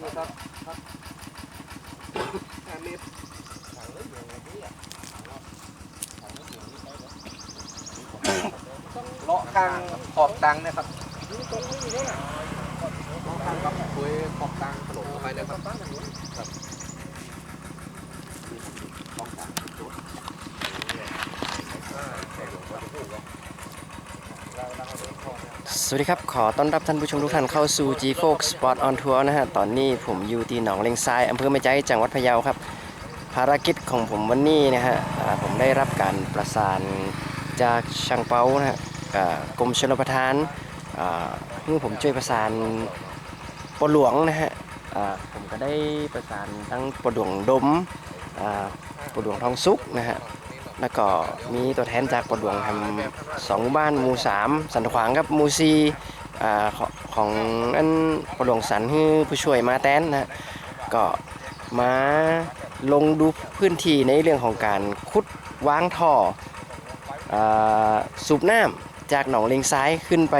ครับครับห้าเมตรเลาะข้างขอบตังนะครับเลาะข้างกับคุยขอบตังถนนเข้าไปเลยครับขอบตังจุด สวัสดีครับ ขอต้อนรับท่านผู้ชมทุกท่านเข้าสู่ G f o x Sport on Tour นะฮะ ตอนนี้ผมอยู่ที่หนองเลงทรายอำเภอแม่ใจจังหวัดพะเยาครับ ภารกิจของผมวันนี้นะฮะผมได้รับการประสานจากช่างเปานะฮะกรมชลประทานเมื่อผมช่วยประสานปลหลวงนะฮะผมก็ได้ประสานทั้งปลหลวงดมปลหลวงทองสุกนะฮะ แล้วก็มีตัวแทนจากปดหลวงทำสองหมู่บ้านหมู่สามสันขวางกับหมู่ซีอ่ของอันปดหลวงสันคือผู้ช่วยมาแตนนะก็มาลงดูพื้นที่ในเรื่องของการขุดวางท่ออสูบน้ำจากหนองเลงซ้ายขึ้นไป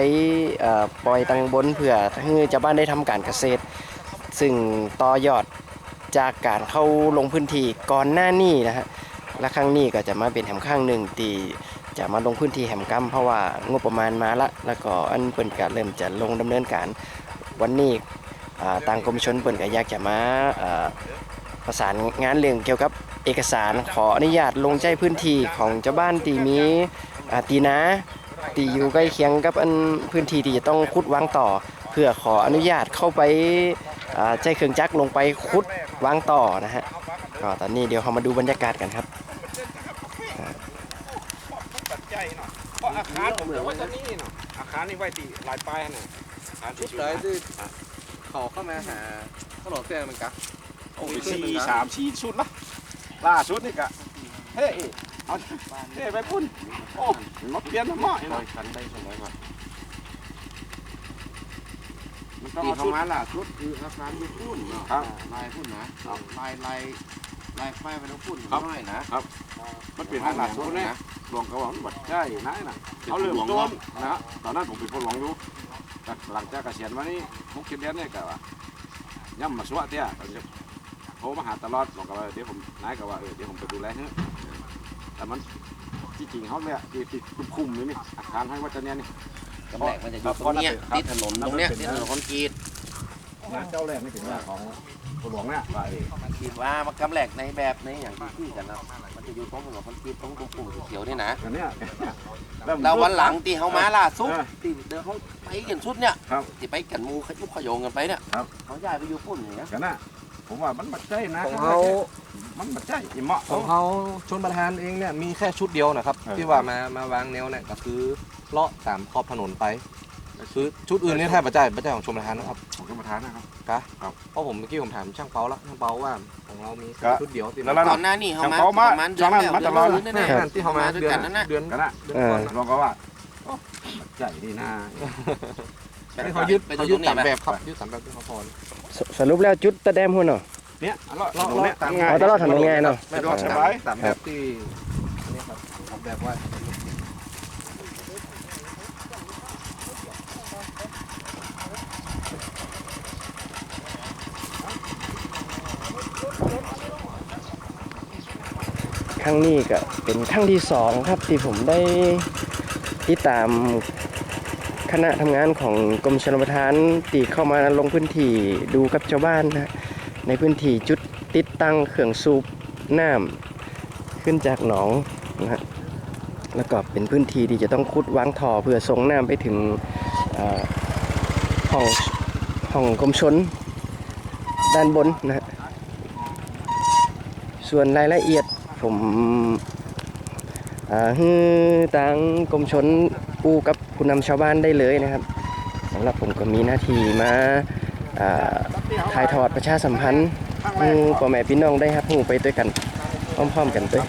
ปล่อยตังบนเพื่อให้ชาวบ้านได้ทำการเกษตร ซึ่งต่อยอดจากการเข้าลงพื้นที่ก่อนหน้านี้นะฮะ และครั้งนี้ก็จะมาเป็นแหมข้างหนึ่งที่จะมาลงพื้นที่แหมกัมเพราะว่างบประมาณมาละ แล้วก็อันเปิ่นก็เริ่มจะลงดำเนินการ วันนี้อ่าทางกรมชนเปิ่นก็อยากจะมาประสานงานเรื่องเกี่ยวกับเอกสารขออนุญาตลงใจพื้นที่ของเจ้าบ้านที่มีตีนาที่อยู่ใกล้เคียงกับอันพื้นที่ที่จะต้องขุดวางต่อ เพื่อขออนุญาตเข้าไปใจเครื่องจักรลงไปขุดวางต่อนะฮะก็ตอนนี้เดี๋ยวเรามาดูบรรยากาศกันครับ ปัจจัยเนาะเพราะอา คารผมจะไว้ตรงนี้เนาะอาคารนี่ไว้ตีหลายปลายน่ะอาคารชุที่ดเลยที่เขาเข้ามาหาตลอดเส้นมันกะโอ้ยสี่สามสี่ชุดละล่าสุดนี่กะเฮ้ยเอาเฮ้ยไปพุ่นโอ้รถเปลี่ยนทั้งหมดลอยคันได้สองร้อยกว่ามันต้องตีเอาเข้าชุดมาล่ะชุดคืออาคารมีพุ่นเนาะครับลายพุ่นนะลายลายลายไฟไปแล้วพุ่นครับน้อยนะมันเป็นอาคารชุดเนี่ย หลวงกระหวังบัดใช่นะน่ะเอาเริ่มต้นนะตอนนั้นผมเป็นคนหลวงอยู่แต่หลังจากเกษียณมานี่หกเจ็ดเดือนเนี่ยกะว่าย่ำมาสวะเตี้ยผมจะโทรมาหาตลอดบอกกับว่าเดี๋ยวผมนายกับว่าเออเดี๋ยวผมไปดูแลให้แต่มันที่จริงเขาเนี่ยที่ติดคุมๆอยู่นี่อาคารให้วัดเจเนี่ยนี่กำแหลกมันจะอยู่ตรงเนี้ยครับที่ถนนตรงเนี้ยที่ถนนคอนกรีตนะเจ้าแรกไม่ถึงว่าของหลวงเนี่ยว่าเออคิดว่ามากำแหลกในแบบในอย่างที่ที่กันนะมัน จะอยู่ตรงถนนคอนกรีตตรงตรงปุ่มเขียวนี่นะอันเนี้ยแล้ววันหลังที่เขามาล่าสุดเออที่เดินเขาไปกันชุดเนี่ยครับที่ไปกันมูขยุกขยงกันไปเนี่ยครับเขาย้ายไปอยู่ปุ่นอย่างเงี้ยกันนะผมว่ามันบัดใจนะของเขามันบัดใจอีเหมาะของเขาชนประธานเองเนี่ยมีแค่ชุดเดียวนะครับเออที่ว่ามา มาวางแนวเนี่ยก็คือเลาะตามขอบถนนไป คือชุดอื่นนี่แทบประจ่ายประจ่ายของชมประธานนะครับของกรรมฐานนะครับกะครับเพราะผมเมื่อกี้ผมถามช่างเปาแล้วช่างเปาว่าของเรามีแค่ก็ชุดเดียวที่แล้วแล้วก่อนหน้านี้เขามาเขามาประมาณเดือนช่วงนั้นแล้วมาเดืตอนลอดนึงนั่นนั่น่ะนที่เขามาด้วยเดือนกันนั่นน่ะเดือนกันนะเดือนก่อนนะลองก็ว่าโอ้บัดใจดีนะนี่เขายึดไปเขาดูยึตดรงนี้ตามไหมแบบครับยึดตามแบบที่เขาพอสสรุปแล้วจุดตะแดมหุ่นเนาะเนี่ยเลาะเลาะตรงเนี้ยเลาะตามง่ายอ๋อตลอดถนนง่ายเนาะสะดวกสบายตามแบบที่อันนี้ครับทำแบบว่า ครั้งนี้ก็เป็นครั้งที่สองครับที่ผมได้ติดตามคณะทำงานของกรมชลประทานที่เข้ามาลงพื้นที่ดูกับชาวบ้านนะในพื้นที่จุดติดตั้งเครื่องสูบน้ำขึ้นจากหนองนะฮะแล้วก็เป็นพื้นที่ที่จะต้องขุดวางท่อเพื่อส่งน้ำไปถึงห้องห้องกรมชนด้านบนนะฮะส่วนรายละเอียด ผมฮือทางกรมชนอูกับผู้นำชาวบ้านได้เลยนะครับสำหรับผมก็มีหน้าที่มาถ่ายทอดประชาสัมพันธ์พ่อแม่พี่น้องได้ครับหูไปด้วยกันพร้อมๆกันด้วย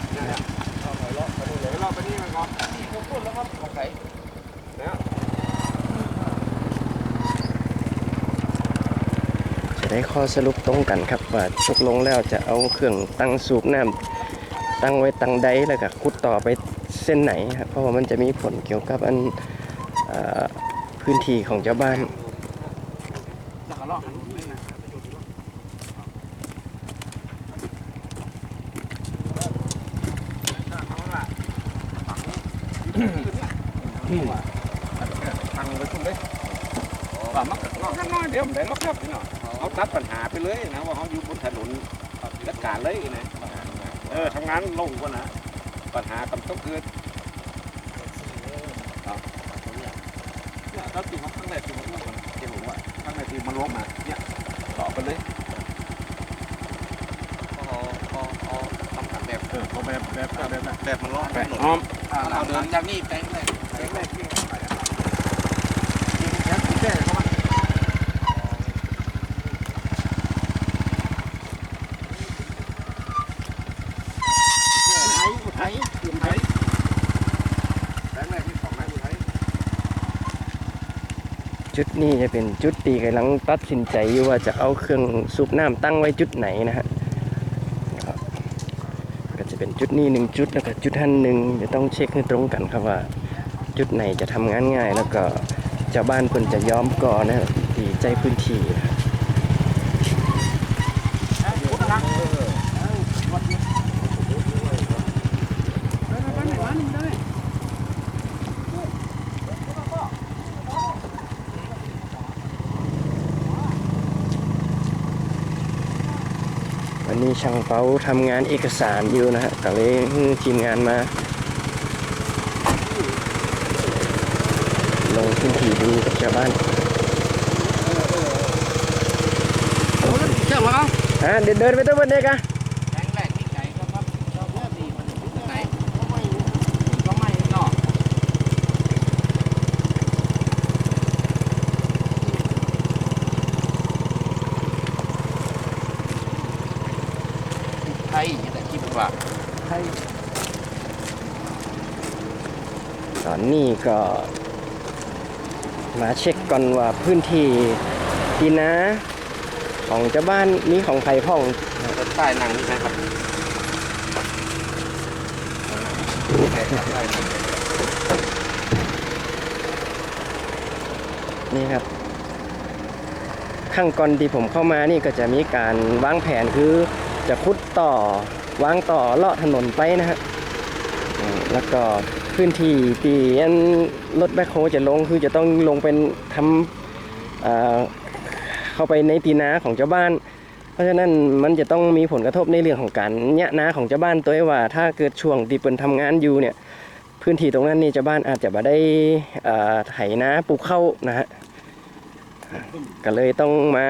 จะได้ข้อสรุปตรงกันครับว่าตกลงแล้วจะเอาเครื่องตั้งสูบน้ำ ตั้งไว้ตั้งใดแล้วก็คุดต่อไปเส้นไหนครับเพราะว่ามันจะมีผลเกี่ยวกับอันพื้นที่ของเจ้าบ้านฟังไปชุ่มเลยว่ามักกข้างนอกเดี๋ยวผมได้ล็อกเล็หน่อยเขาตัดปัญหาไปเลยนะว่าเขาอยู่บนถนนจัดการเลยนะ เออทำงานลงกว่านะปัญหากำต้องเกิดเนี่ยเราติดมาข้างในติดมาข้างในที่ผมว่าข้างในที่มันล้มมาเนี่ยต่อไปเลยเอาเอาเอาทำแบบเออเขาแบบแบบแบบแบบมันรอดแบบอ้อมเราเดินจากนี่แปลงแรกแข็งแรงที่เข้าไปอะยิงแข็งที่แท้เข้ามาไทยอุทัยอุทัยแข็งแรงที่สองนายอุทัย จุดนี้จะเป็นจุดที่กำลังตัดสินใจอยู่ว่าจะเอาเครื่องสูบน้ำตั้งไว้จุดไหนนะฮะก็จะเป็นจุดนี้หนึ่งจุดแล้วก็จุดท่านหนึ่งจะต้องเช็คให้ตรงกันครับว่า จุดไหนจะทำงานง่ายแล้วก็เจ้าบ้านคนจะยอมก่อนนะฮะที่ใจพื้นที่นะ วันนี้ช่างเปาทำงานเอกสารอยู่นะฮะก็เลยให้ทีมงานมา ลงพื้นที่ดูกับชาวบ้านเชื่อมั้งอะเดินเดินไปตัวบนเด็กอะ แปลงแรกที่ไก่ก็ครับชอบเลือดดีมันถึงไหนก็ไม่ก็ไม่เนาะไทยนี่แหละที่เป็น ว่าตอนนี้ก็ มาเช็คก่อนว่าพื้นที่ที่นาของเจ้าบ้านนี้ของไผ่พ่องรถใต้นั่งนี่นะครับนี่ครับ ข้างก่อนที่ผมเข้ามานี่ก็จะมีการวางแผนคือจะขุดต่อ วางต่อเลาะถนนไปนะฮะแล้วก็พื้นที่ที่อันรถแบคโฮจะลงคือจะต้องลงเป็นทำเเข้าไปในตีนาของเจ้าบ้าน เพราะฉะนั้นมันจะต้องมีผลกระทบในเรื่องของการแยะนาของเจ้าบ้านตัวว่า ถ้าเกิดช่วงที่เปินทำงานอยู่เนี่ยพื้นที่ตรงนั้นนี่เจ้าบ้านอาจจะมาได้ไถนาปลูกข้าวนะฮะก็เลยต้องมา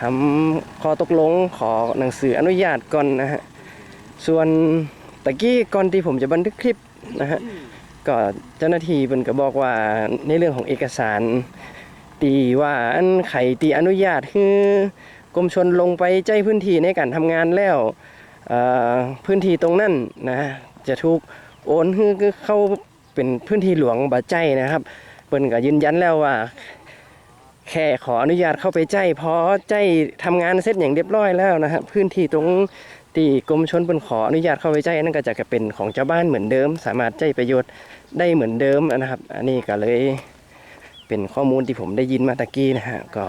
ทำข้อตกลงขอหนังสืออนุญาตก่อนนะฮะ ส่วนตะกี้ก่อนที่ผมจะบันทึกคลิปนะฮะก็เจ้าหน้าที่เป็นก็บอกว่าในเรื่องของเอกสารตีว่าอันไขตีอนุญาตคือกรมชนลงไปใจพื้นที่ในการทำงานแล้วพื้นที่ตรงนั้นนะจะถูกโอนคือเข้าเป็นพื้นที่หลวงบาใจนะครับเปิ้นก็ยืนยันแล้วว่า แค่ขออนุญาตเข้าไปใจพอใจทำงานเสร็จอย่างเรียบร้อยแล้วนะครับพื้นที่ตรงที่กรมชนเปิ้นขออนุญาตเข้าไปใจนั่นก็จะเป็นของเจ้าบ้านเหมือนเดิม สามารถใจประโยชน์ได้เหมือนเดิมนะครับ อันนี้ก็เลยเป็นข้อมูลที่ผมได้ยินมาตะกี้นะฮะก็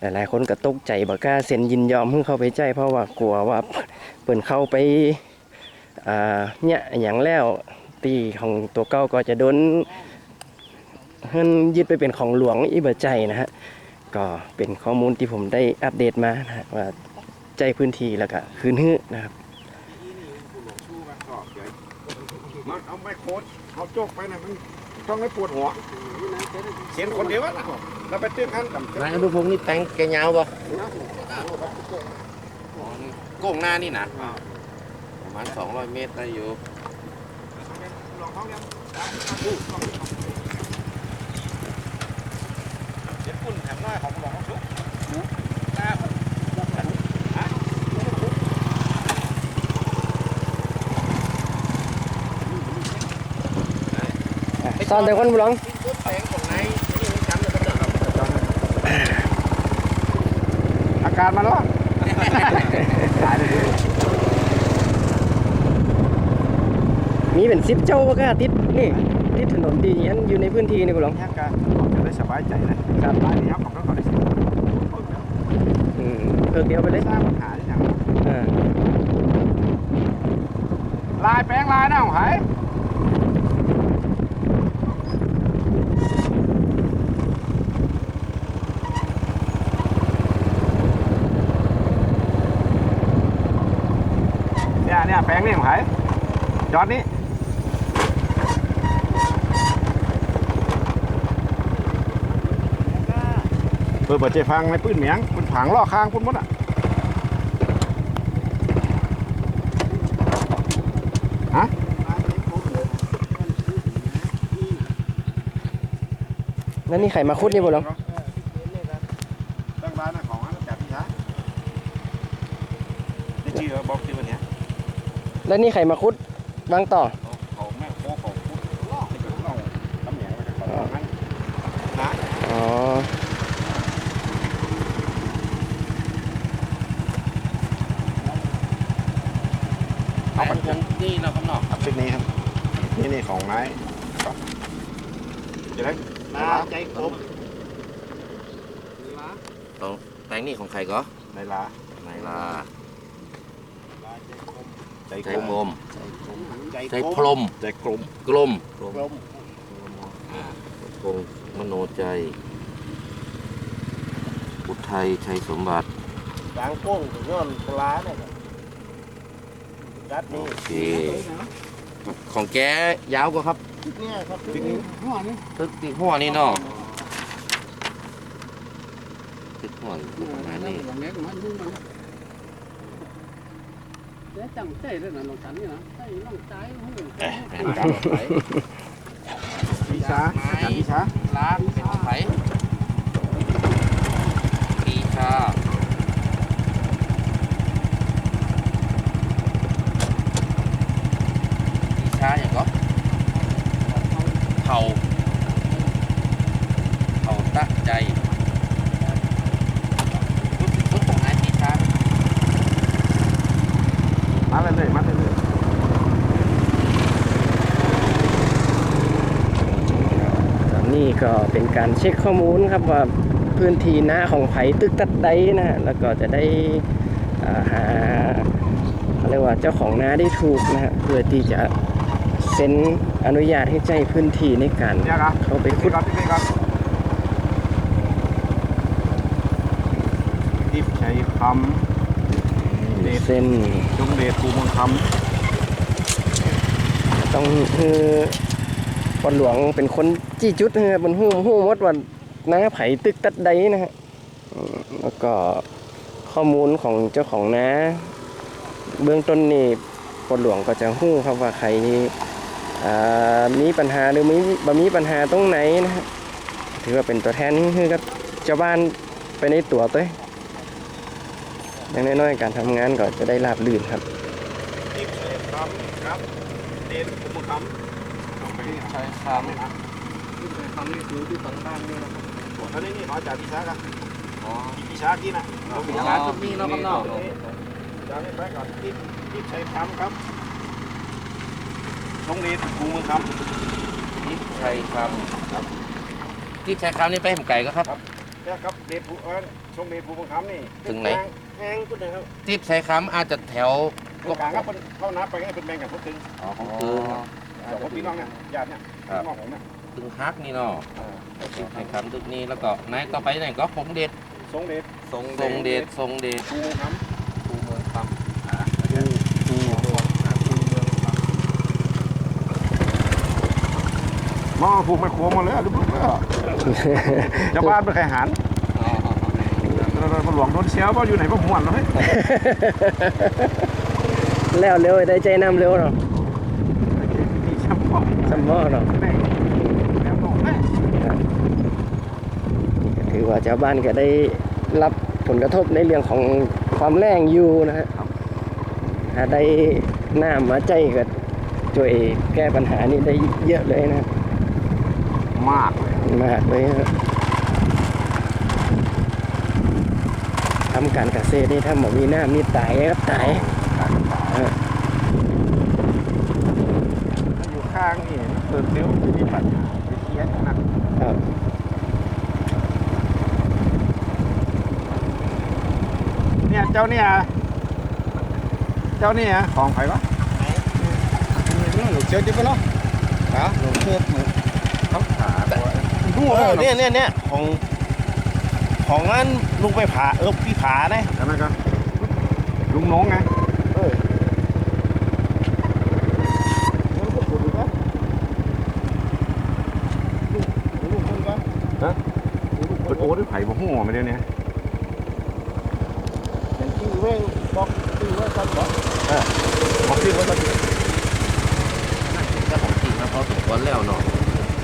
หลายๆคนก็ตกใจบ่กล้าเซ็นยินยอมเพิ่งเข้าไปใจ เพราะว่ากลัวว่าเปิ้นเข้าไปเนี่ยอย่างแล้วตีของตัวเก้าก็จะโดน เฮิ่นยึดไปเป็นของหลวงอีบใจนะฮะก็เป็นข้อมูลที่ผมได้อัปเดตมานะฮะว่าใจพื้นที่แล้วก็คืนฮื้อนะครับมันเอาไม่โคตรเอาโจกไปนะมันต้องให้ปวดหัวเสียงคนเดียวอะนะแล้วไปตื้อกันกับนายอนุพงศ์นี่แปลงแกยาวป่ะโก้งหน้านี่นะประมาณ200 เมตรได้อยู่ เสียงคุณแถม น้อยของหลวงชุกซ่อนแต่คนบุหลงแปลงตรงไหนนี่มันจำเลยก็ได้อาการมันร้อนมีเป็นซิปเจ้าก็ติดนี่ติดถนนดีอันอยู่ในพื้นที่นี่บุหลงเนี่ยก็จะได้สบายใจนะครับ เดียวไปเลยสร้างปัญหาที่หนังเลายแปลงลายนะของหายเนี่ยเนี่ยแปลงนี่ของหายยอดนี้เปิดเปิดใจฟังในปื้นเหมียง ผังล่อค้างพุ่นมดอะแล้วนี่ไข่มาคุดนี่บ่หรอตั้งร้านของอันจากพี่ช้าที่ชื่อบอกชื่อวันนี้แล้วนี่ไข่มาคุดวางต่อ ของแม่โคของพุทธที่เป็นเราตำแหน่งของนั้นนะ อ๋อ เอาไปตรงนี่เนาะครับเนาะ ครับชุดนี้ครับ นี่นี่ของไม้จะได้นาใจคมแปลงนี่ของใครก็ในลาไหนล่ะใจใจกลกลมมใจใจคพรมมใจกลมกลมกลมกงมโนใจอุทัยชัยสมบัติกลางโป้งถึงย้อนปลาเนี่ยรัดโอนี่เค ของแกยาวกว่าครับเนี่ยครับชุดนี้ตึกติดหัวนี่เนาะตึกหัวอยู่ประมาณนี้ chẳng chạy đấy là nó cắn như nào tay nó trái không được แม่นการไผพี่ช้าอาจารย์พี่ช้าร้านเป็นของไผปีชาปีชาอย่างก็เท่าเท่าตั้งใจรู้สึกว่าของนายปีชา มา เลยเลยมาเลยเลยนี่ก็เป็นการเช็คข้อมูลครับว่าพื้นที่หน้าของไผ่ตึกตัดใดนะฮะแล้วก็จะได้อ่าหาเขาเรียกว่าเจ้าของนาได้ถูกนะฮะเพื่อที่จะเซ็นอนุญาตให้ใช้พื้นที่ในการเนี่ยครับเข้าไปคุขุณดรับที่นี่ครับทิพย์ชัยคำเดชเส้นจงเดชภูเมืองคต้องคือปอนหลวงเป็นคนจี้จุดเฮอบนหูหูหมดว่าน้าไผ่ตึกตัดใดนะฮะอืมแล้วก็ข้อมูลของเจ้าของน้าเบื้องต้นนี่ปอนหลวงก็จะหู้ครับว่าใครอ่ามีปัญหาหรือมีบ่มีปัญหาตรงไหนนะฮะถือว่าเป็นตัวแทนคือกับเจ้าบ้านไปในตัวตัวเองอย่างน้อยๆการทำงานก็จะได้ราบรื่นครับำทิพย์ชัยคำครับเดชภูเมืองคำเอาไปนี่ครับใช่คตามนี่นะำคำนี้คือที่ต่างๆนี่นะครับส่วนท่านนี้นี่มาจากพี่ช้าครับอ๋อพี่ช้ากินอะเราพี่ร้าช้านจุดนี้เนาะครับเนาะจากนี้ไปก่อนทิพย์ทิพย์ชัยคำครับจงเดชภูเมืองคำทิพย์ชัยคำครับทิพย์ชัยคำนี่ไป hem ไก่ก็ครับเนี่ยครับเดชภูเอิญชงเดชภูเมืองคำนี่ถึงไหน แห้งก็ได้ครับทิพย์ชัยคำอาจจะแถวตรงกลางครับเป็นเข้านับไปให้เป็นแบ่งกับพวกตึงอ๋อของคือสองคนพี่น้องเนี่ยญาติเนี่ยครับพี่น้องผมเนี่ยตึงฮักนี่เนาะทิพย์ชัยคำตึกนี้แล้วก็ไหนต่อไปไหนก็คงเด็ดทรงเดชทรงเดชทรงเดชภูเมืองคภูเมืองคำหม้อผูกไม่โค้งมาเลยหรือเปล่าชาวบ้านเป็นใครหันำอ๋อ มันหลวงโดนเชียวว่าอยู่ไหนก็หวนเลยแล้วเร็วได้ใจน้ำเร็วเนาะมีช่างของสมอเนาะแม่แล้วก็แม่ถือว่าชาวบ้านก็ได้รับผลกระทบในเรื่องของความแรงอยู่นะฮะถ้าได้น้ำมาใจก็ช่วยแก้ปัญหานี้ได้เยอะเลยนะ มากเลยมากเลยฮะ ทำการเกษตรนี่ถ้าหมอมีน้ำนี่ตายครับตายอยู่ข้างนี่เติมเร็วมีปัญหาเยอะนะครับเนี่ยเจ้าเนี่ยเจ้าเนี่ยของใครวะหนูเชิดดิปะเนาะฮะหนูเชิดหนูเขาขาตัวดูเออเนี่ยเนี่ยเนี่ยของ ของนั้นลุงไปผาเออพี่ผานะใช่ไหมครับลุงน้องไงเปิดโอ้ด้วยไผ่บ่หัวมาเดี๋ยวนี้อย่างที่เว้ยบอกที่เว้ยซันบอกเออบอกที่เว้ยซันจะของจริงนะเขาถูกวันแล้วเนาะ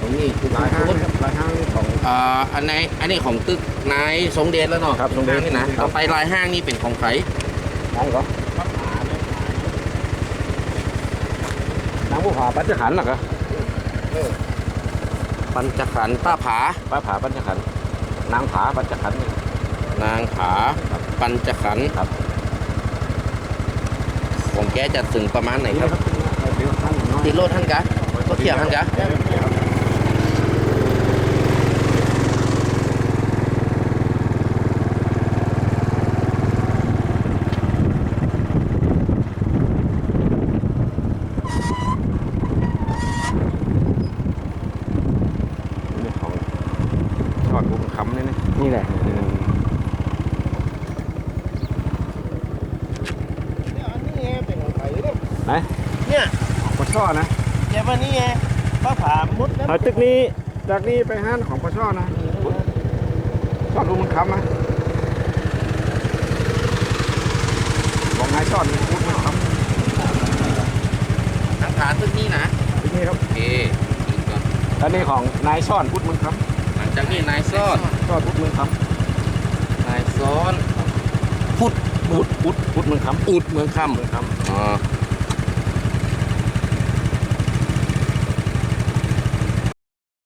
ตรงนี้คือหลายคน ลายห้างของ อ่าอันไหนอันนี้ของตึกนายทรงเดชแล้วเนาะครับทรงเดชนี่นะต่อไปลายห้างนี่เป็นของใครห้างก็นางผู้ผาปัจจขันธ์หรอครับปัญจขันธ์ป้าผา ป้าผาปัจจขันธ์นางผาปัจจขันธ์นี่ นางผาปัญจขันธ์ครับ ของแกจะถึงประมาณไหนครับเดี๋ยวท่านน้อยติดโลดท่านกะก็เทียบท่านกะ นี่ของทอดบุญคำนี่นะ นี่แหละ เนี่ยอันนี้ไงเป็นของไผ่เนี่ย ไหน เนี่ย ปลาช่อนะ แกว่านี่ไง ป้าผามุดแล้วเอาตึกนี้จากนี้ไปห้านของปลาช่อนะช่อดูมันคำนะบอกนายช่อนพูดมันคทางผาตึกนี้นะำที่นี่ครับโอเคอีกก่อนแล้วนี่ของนายช่อนพูดมันคหลังจากนี้นายซ้อนำช่อนพูดมันคนายซ้อนพุดำพูดพูดพูดมันคำอุดเมืองคมันคำอ๋อำ